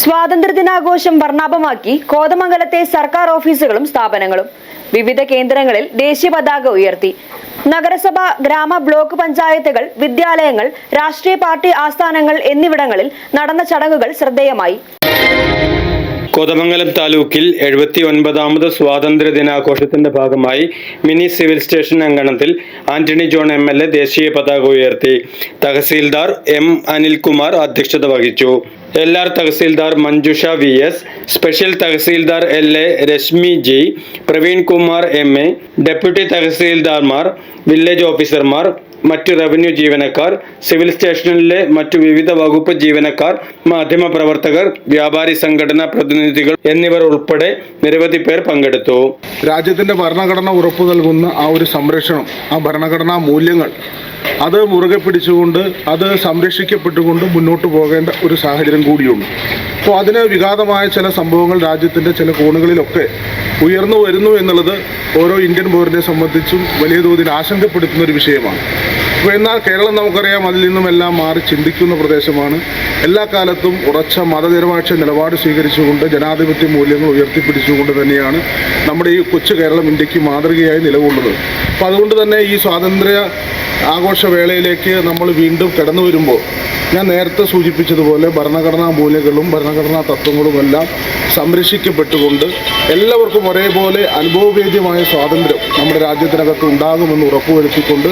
സ്വാതന്ത്ര്യദിനാഘോഷം വർണാഭമാക്കി കോതമംഗലത്തെ സർക്കാർ ഓഫീസുകളും സ്ഥാപനങ്ങളും വിവിധ കേന്ദ്രങ്ങളിൽ ദേശീയ പതാക ഉയർത്തി. നഗരസഭ ഗ്രാമ ബ്ലോക്ക് പഞ്ചായത്തുകൾ വിദ്യാലയങ്ങൾ രാഷ്ട്രീയ പാർട്ടി ആസ്ഥാനങ്ങൾ എന്നിവിടങ്ങളിൽ നടന്ന ചടങ്ങുകൾ ശ്രദ്ധേയമായി. കോതമംഗലം താലൂക്കിൽ എഴുപത്തി ഒൻപതാമത് സ്വാതന്ത്ര്യ ദിനാഘോഷത്തിന്റെ ഭാഗമായി മിനി സിവിൽ സ്റ്റേഷൻ അങ്കണത്തിൽ Antony John M L A ദേശീയ പതാക ഉയർത്തി. തഹസീൽദാർ എം അനിൽകുമാർ അധ്യക്ഷത വഹിച്ചു. L R tahsildar Manjusha V S special tahsildar L A Rashmi G Praveen Kumar M A deputy തഹസീൽദാർമാർ village ഓഫീസർമാർ മറ്റ് റവന്യൂ ജീവനക്കാർ സിവിൽ സ്റ്റേഷനിലെ മറ്റു വിവിധ വകുപ്പ് ജീവനക്കാർ മാധ്യമപ്രവർത്തകർ വ്യാപാരി സംഘടനാ പ്രതിനിധികൾ എന്നിവർ ഉൾപ്പെടെ നിരവധി പേർ പങ്കെടുത്തു. രാജ്യത്തിന്റെ ഭരണഘടന ഉറപ്പു നൽകുന്ന ആ ഒരു സംരക്ഷണം ആ ഭരണഘടനാ മൂല്യങ്ങൾ അത് മുറുകെ പിടിച്ചുകൊണ്ട് അത് സംരക്ഷിക്കപ്പെട്ടുകൊണ്ട് മുന്നോട്ട് പോകേണ്ട ഒരു സാഹചര്യം കൂടിയുണ്ട്. അപ്പോൾ അതിന് വിഘാതമായ ചില സംഭവങ്ങൾ രാജ്യത്തിന്റെ ചില കോണുകളിലൊക്കെ ഉയർന്നു വരുന്നു എന്നുള്ളത് ഓരോ ഇന്ത്യൻ പൗരനെ സംബന്ധിച്ചും വലിയ തോതിൽ ആശങ്കപ്പെടുത്തുന്ന ഒരു വിഷയമാണ്. എന്നാൽ കേരളം നമുക്കറിയാം അതിൽ നിന്നും എല്ലാം മാറി ചിന്തിക്കുന്ന പ്രദേശമാണ്. എല്ലാ കാലത്തും ഉറച്ച മതനിരപേക്ഷ നിലപാട് സ്വീകരിച്ചുകൊണ്ട് ജനാധിപത്യ മൂല്യങ്ങൾ ഉയർത്തിപ്പിടിച്ചുകൊണ്ട് തന്നെയാണ് നമ്മുടെ ഈ കൊച്ചു കേരളം ഇന്ത്യയ്ക്ക് മാതൃകയായി നിലകൊള്ളുന്നത്. അപ്പോൾ അതുകൊണ്ട് തന്നെ ഈ സ്വാതന്ത്ര്യ ആഘോഷവേളയിലേക്ക് നമ്മൾ വീണ്ടും കടന്നു വരുമ്പോൾ ഞാൻ നേരത്തെ സൂചിപ്പിച്ചതുപോലെ ഭരണഘടനാ മൂല്യങ്ങളും ഭരണഘടനാ തത്വങ്ങളും എല്ലാം സംരക്ഷിക്കപ്പെട്ടുകൊണ്ട് എല്ലാവർക്കും ഒരേപോലെ അനുഭവവേദ്യമായ സ്വാതന്ത്ര്യം നമ്മുടെ രാജ്യത്തിനകത്ത് ഉണ്ടാകുമെന്ന് ഉറപ്പുവരുത്തിക്കൊണ്ട്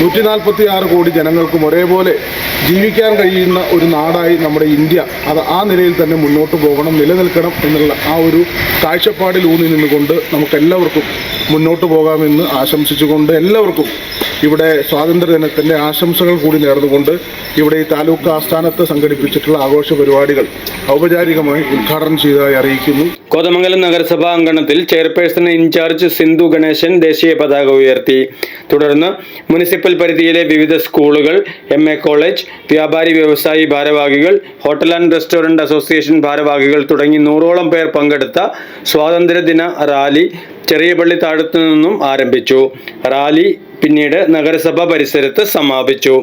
നൂറ്റി നാൽപ്പത്തി ആറ് കോടി ജനങ്ങൾക്കും ഒരേപോലെ ജീവിക്കാൻ കഴിയുന്ന ഒരു നാടായി നമ്മുടെ ഇന്ത്യ. അത് ആ നിലയിൽ തന്നെ മുന്നോട്ട് പോകണം നിലനിൽക്കണം എന്നുള്ള ആ ഒരു കാഴ്ചപ്പാടിൽ ഊന്നി നിന്നുകൊണ്ട് നമുക്കെല്ലാവർക്കും മുന്നോട്ട് പോകാമെന്ന് ആശംസിച്ചുകൊണ്ട് എല്ലാവർക്കും ഇവിടെ സ്വാതന്ത്ര്യദിനത്തിന്റെ ആശംസകൾ കൂടി നേർന്നുകൊണ്ട് ഇവിടെ ഈ താലൂക്ക് ആസ്ഥാനത്ത് സംഘടിപ്പിച്ചിട്ടുള്ള ആഘോഷ പരിപാടികൾ ഔപചാരികമായി ഉദ്ഘാടനം ചെയ്തതായി അറിയിക്കുന്നു. കോതമംഗലം നഗരസഭാ അങ്കണത്തിൽ ചെയർപേഴ്സൺ ഇൻചാർജ് സിന്ധു ഗണേശൻ ദേശീയ പതാക ഉയർത്തി. തുടർന്ന് മുനിസിപ്പൽ പരിധിയിലെ വിവിധ സ്കൂളുകൾ എം എ കോളേജ് വ്യാപാരി വ്യവസായി ഭാരവാഹികൾ ഹോട്ടൽ ആൻഡ് റെസ്റ്റോറന്റ് അസോസിയേഷൻ ഭാരവാഹികൾ തുടങ്ങി നൂറോളം പേർ പങ്കെടുത്ത സ്വാതന്ത്ര്യദിന റാലി ചെറിയ പള്ളി താഴത്തു നിന്നും ആരംഭിച്ചു. റാലി പിന്നീട് നഗരസഭ പരിസരത്ത് സമാപിച്ചു.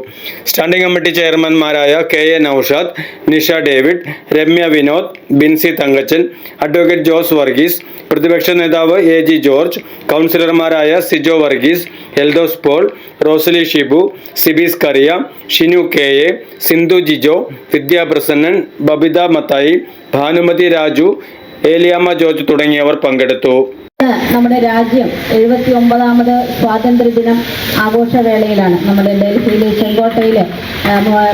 Standing committee ചെയർമാൻമാരായ K A Noushad Nisha David Ramya Vinod Binsy Thankachan advocate Jose Varghese പ്രതിപക്ഷ നേതാവ് എ ജി ജോർജ് കൗൺസിലർമാരായ Sijo Varghese Eldhose Paul Rosily Shibu Sibis Kariya Shinu K A Sindhu Jijo Vidyaprasannan Babitha Mathai Bhanumathi Raju Eliyamma George തുടങ്ങിയവർ പങ്കെടുത്തു. നമ്മുടെ രാജ്യം എഴുപത്തി ഒമ്പതാമത് സ്വാതന്ത്ര്യദിനം ആഘോഷവേളയിലാണ്. നമ്മുടെ ഡൽഹിയിലെ ചെങ്കോട്ടയിൽ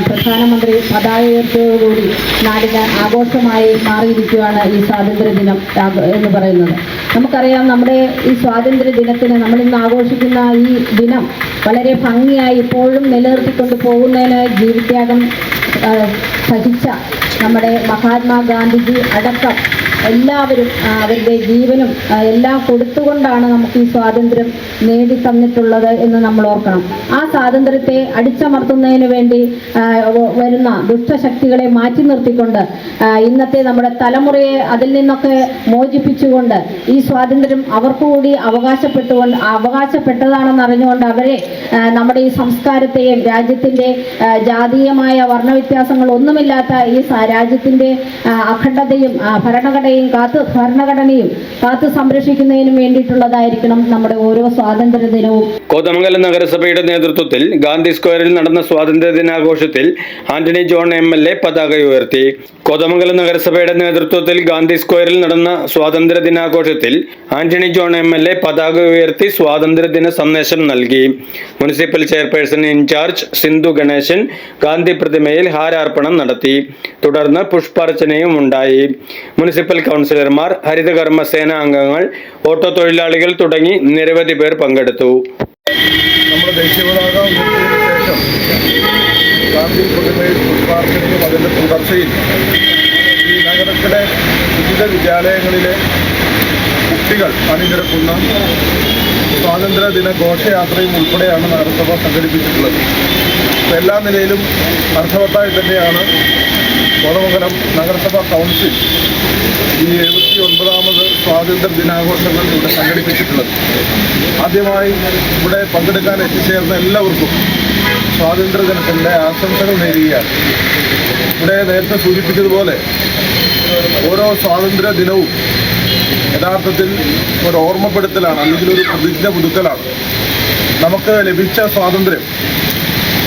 പ്രധാനമന്ത്രി പതാക ഉയർത്തിയോടുകൂടി നാടിന് ആഘോഷമായി മാറിയിരിക്കുകയാണ് ഈ സ്വാതന്ത്ര്യദിനം എന്ന് പറയുന്നത്. നമുക്കറിയാം നമ്മുടെ ഈ സ്വാതന്ത്ര്യ ദിനത്തിന് നമ്മൾ ഇന്ന് ആഘോഷിക്കുന്ന ഈ ദിനം വളരെ ഭംഗിയായി ഇപ്പോഴും നിലനിർത്തിക്കൊണ്ട് പോകുന്നതിന് ജീവിത്യാഗം സഹിച്ച നമ്മുടെ മഹാത്മാഗാന്ധിജി അടക്കം എല്ലാവരും അവരുടെ ജീവനും എല്ലാം കൊടുത്തുകൊണ്ടാണ് നമുക്ക് ഈ സ്വാതന്ത്ര്യം നേടി തന്നിട്ടുള്ളത് എന്ന് നമ്മൾ ഓർക്കണം. ആ സ്വാതന്ത്ര്യത്തെ അടിച്ചമർത്തുന്നതിന് വേണ്ടി വരുന്ന ദുഷ്ടശക്തികളെ മാറ്റി നിർത്തിക്കൊണ്ട് ഇന്നത്തെ നമ്മുടെ തലമുറയെ അതിൽ നിന്നൊക്കെ മോചിപ്പിച്ചുകൊണ്ട് ഈ സ്വാതന്ത്ര്യം അവർക്ക് കൂടി അവകാശപ്പെട്ടുകൊണ്ട് അവകാശപ്പെട്ടതാണെന്ന് അറിഞ്ഞുകൊണ്ട് അവരെ നമ്മുടെ ഈ സംസ്കാരത്തെയും രാജ്യത്തിന്റെ ജാതീയമായ വർണവ്യത്യാസങ്ങൾ ഒന്നുമില്ലാത്ത ഈ രാജ്യത്തിന്റെ അഖണ്ഡതയും ആ, ഭരണഘടനയും കാത്ത് ഭരണഘടനയും കാത്തു സംരക്ഷിക്കുന്നതിനും വേണ്ടിയിട്ടുള്ളതായിരിക്കണം നമ്മുടെ ഓരോ സ്വാതന്ത്ര്യ ദിനവും കോതമംഗലം നഗരസഭയുടെ നേതൃത്വത്തിൽ ഗാന്ധി സ്ക്വയറിൽ നടന്ന സ്വാതന്ത്ര്യ ദിനാഘോഷത്തിൽ Antony John M L A പതാക ഉയർത്തി. കോതമംഗലം നഗരസഭയുടെ നേതൃത്വത്തിൽ ഗാന്ധി സ്ക്വയറിൽ നടന്ന സ്വാതന്ത്ര്യ ദിനാഘോഷത്തിൽ Antony John M L A പതാക ഉയർത്തി സ്വാതന്ത്ര്യ ദിന സന്ദേശം നൽകി. Municipal chairperson in charge Sindhu Ganeshan Gandhi പ്രതിമയിൽ ഹാരാർപ്പണം നടത്തി. തുടർന്ന് പുഷ്പാർച്ചനയും ഉണ്ടായി. മുനിസിപ്പൽ കൗൺസിലർമാർ ഹരിതകർമ്മസേന അംഗങ്ങൾ ഓട്ടോ തൊഴിലാളികൾ തുടങ്ങി നിരവധി പേർ പങ്കെടുത്തു. നമ്മുടെ ദേശീയ പതാക ഉയർത്തിയതിനു ശേഷം ഗാന്ധി പ്രതിമയിൽ അതിന്റെ തുടർച്ചയിൽ ഈ നഗരത്തിലെ വിവിധ വിദ്യാലയങ്ങളിലെ കുട്ടികൾ അണിനിരക്കുന്ന സ്വാതന്ത്ര്യ ദിന ഘോഷയാത്രയും ഉൾപ്പെടെയാണ് നഗരസഭ സംഘടിപ്പിച്ചിട്ടുള്ളത്. എല്ലാ നിലയിലും അർത്ഥവത്തായി തന്നെയാണ് കോതമംഗലം നഗരസഭാ കൗൺസിൽ ഈ എഴുപത്തി ഒൻപതാമത് സ്വാതന്ത്ര്യ ദിനാഘോഷങ്ങൾ ഇവിടെ സംഘടിപ്പിച്ചിട്ടുള്ളത്. ആദ്യമായി ഇവിടെ പങ്കെടുക്കാൻ എത്തിച്ചേർന്ന എല്ലാവർക്കും സ്വാതന്ത്ര്യ ദിനത്തിന്റെ ആശംസകൾ നേരുകയാണ്. ഇവിടെ നേരത്തെ സൂചിപ്പിച്ചതുപോലെ ഓരോ സ്വാതന്ത്ര്യ ദിനവും യഥാർത്ഥത്തിൽ ഒരു ഓർമ്മപ്പെടുത്തലാണ് അല്ലെങ്കിൽ ഒരു പ്രതിജ്ഞ പുതുക്കലാണ്. നമുക്ക് ലഭിച്ച സ്വാതന്ത്ര്യം.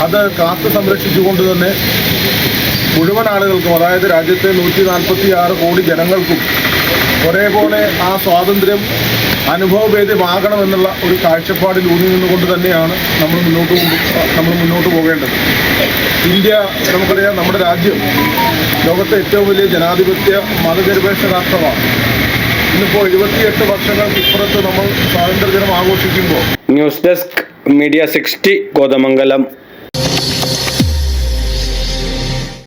അത് കാത്തു സംരക്ഷിച്ചുകൊണ്ട് തന്നെ മുഴുവൻ ആളുകൾക്കും അതായത് രാജ്യത്തെ നൂറ്റി നാൽപ്പത്തി ആറ് കോടി ജനങ്ങൾക്കും ഒരേപോലെ ആ സ്വാതന്ത്ര്യം അനുഭവവേദ്യമാകണമെന്നുള്ള ഒരു കാഴ്ചപ്പാടിൽ ഊന്നി നിന്നുകൊണ്ട് തന്നെയാണ് നമ്മൾ മുന്നോട്ട് നമ്മൾ മുന്നോട്ട് പോകേണ്ടത്. ഇന്ത്യ നമുക്കറിയാം നമ്മുടെ രാജ്യം ലോകത്തെ ഏറ്റവും വലിയ ജനാധിപത്യ മതനിരപേക്ഷ രാഷ്ട്രമാണ്. ഇന്നിപ്പോൾ എഴുപത്തിയെട്ട് വർഷങ്ങൾക്ക് ഇപ്പുറത്ത് നമ്മൾ സ്വാതന്ത്ര്യദിനം ആഘോഷിക്കുമ്പോൾ news desk media sixty Kothamangalam